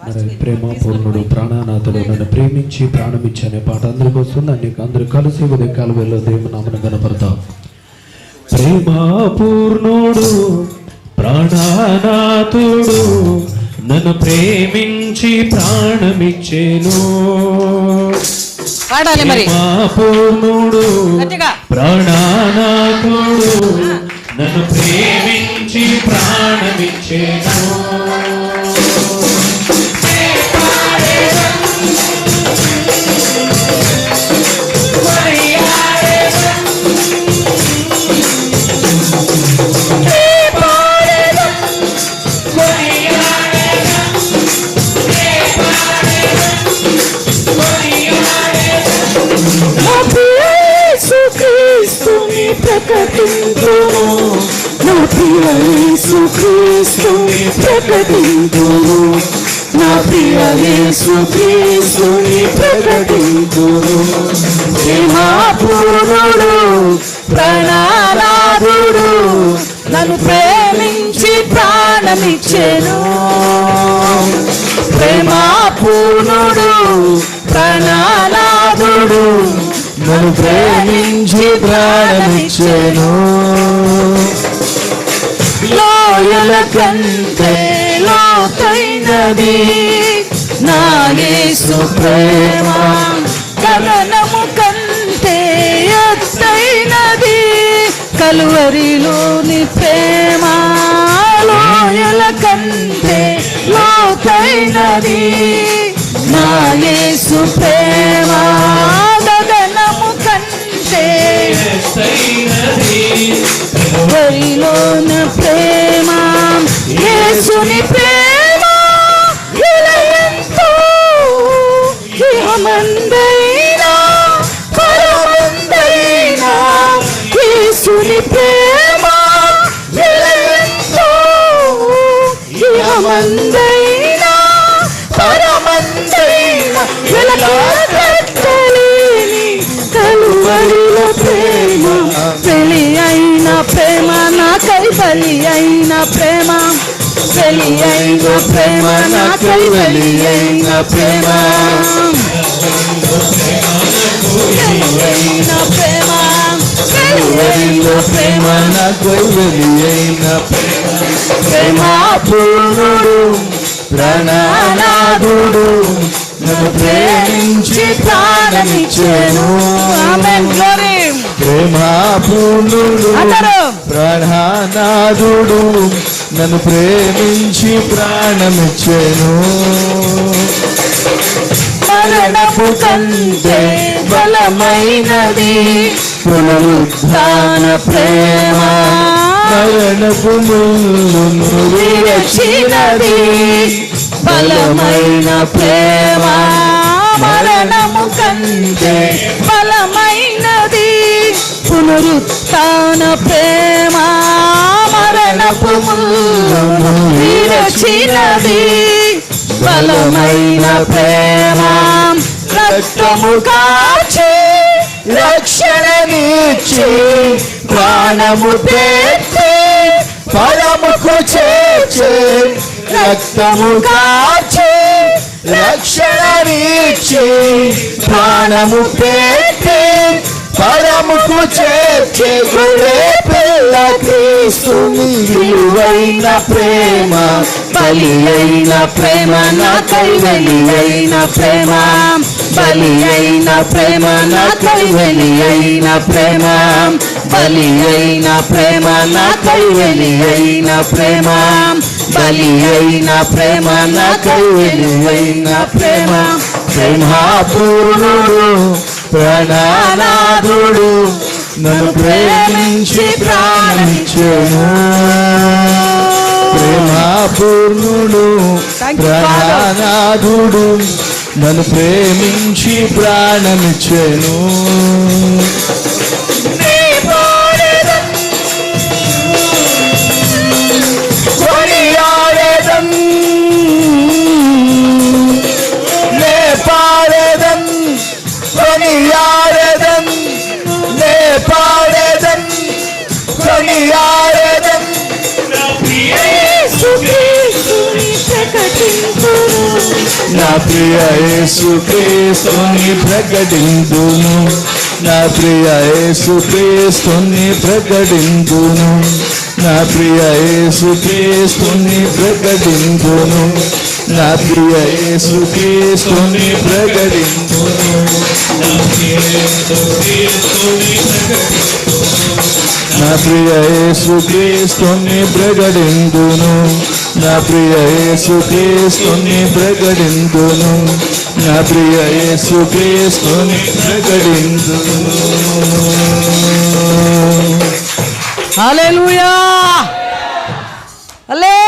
మరి ప్రేమ పూర్ణుడు ప్రాణనాథుడు నన్ను ప్రేమించి ప్రాణమిచ్చి అనే పాట అందరికి వస్తుంది అన్ని అందరూ కలిసి ఉదయ కాలువలో దేవుని నామను కనపడతాం ప్రేమ పూర్ణుడు ప్రాణనాథుడు నన్ను ప్రేమించి ప్రాణమిచ్చేను. పాడాలి మరి. పూర్ణుడు ప్రాణనాథుడు నన్ను ప్రేమించి ప్రాణమిచ్చేను. ప్రకటించును నా ప్రియ యేసు ప్రకటించును నా ప్రియ యేసు క్రీస్తుని ప్రకటించును ప్రేమాపూర్ణుడు ప్రాణారాధుడు నన్ను ప్రేమించి ప్రాణమిచ్చెను. ప్రేమాపూర్ణుడు ప్రాణానాథుడు నన్ను ప్రేమ ప్రేమించి ప్రాణమిచ్చెను. లోయల కంటే లోతైనది నా యేసు ప్రేమ. గగనము కంటే ఎత్తైనది కలువరిలోని ప్రేమ. లోయల కంటే లోతైనది నా యేసు ప్రేమ. ఇహమందైనా పరమందైనా వెలకట్టలేని ప్రేమ. పెలి అయిన ప్రేమ నాకై బలి అయిన ప్రేమ. బలి అయిన ప్రేమ నాకై బలి అయిన ప్రేమ. అయిన ప్రేమ నాకై అయిన ప్రేమ పూర్ణుడు ప్రాణనాథుడు నన్ను ప్రేమించి ప్రాణమిచ్చాను. ప్రేమాపూర్ణుడు ప్రాణనాథుడు నన్ను ప్రేమించి ప్రాణమిచ్చాను. మరణపు కంటే బలమైనది. పునరుద్ధాన ప్రేమ. మరణపు ముళ్ళును విరచినది బలమైన ప్రేమ. మరణము కంటే బలమైనది పునరుత్న ప్రేమ. మరణపు ముళ్ళును విరచినది బలమైన ప్రేమ. రక్తము కాచి రక్షణనిచ్చి ప్రాణము పెట్టి ఫలముకు చేర్చి రక్తము కాచి రక్షణనిచ్చి ప్రాణము పెట్టి ఫలముకు చేర్చే గురే పిల్ల క్రీస్తుని విలువైన ప్రేమ బలి అయిన ప్రేమ నా బలి అయిన ప్రేమ. బలి అయిన ప్రేమ నాకై బలి అయిన ప్రేమ. బలి అయిన ప్రేమ నాకై బలి అయిన ప్రేమ. బలి అయిన ప్రేమ నాకై బలి అయిన ప్రేమ. ప్రేమాపూర్ణుడు ప్రాణనాథుడు నన్ను ప్రేమించి ప్రాణించెను ప్రేమాపూర్ణుడు. ప్రాణనాథుడు నన్ను ప్రేమించి ప్రాణమిచ్చెను. నా ప్రియ క్రీస్తుని ప్రకటించును నా ప్రియ యేసు క్రీస్తుని నా ప్రియ యేసు క్రీస్తుని నా ప్రియ యేసు క్రీస్తుని నా ప్రియ యేసు క్రీస్తుని నా ప్రియ యేసు క్రీస్తుని నా ప్రియ యేసుక్రీస్తుని ప్రకటింతును నా ప్రియ యేసుక్రీస్తుని ప్రకటింతును హల్లెలూయా. హల్లెలూయా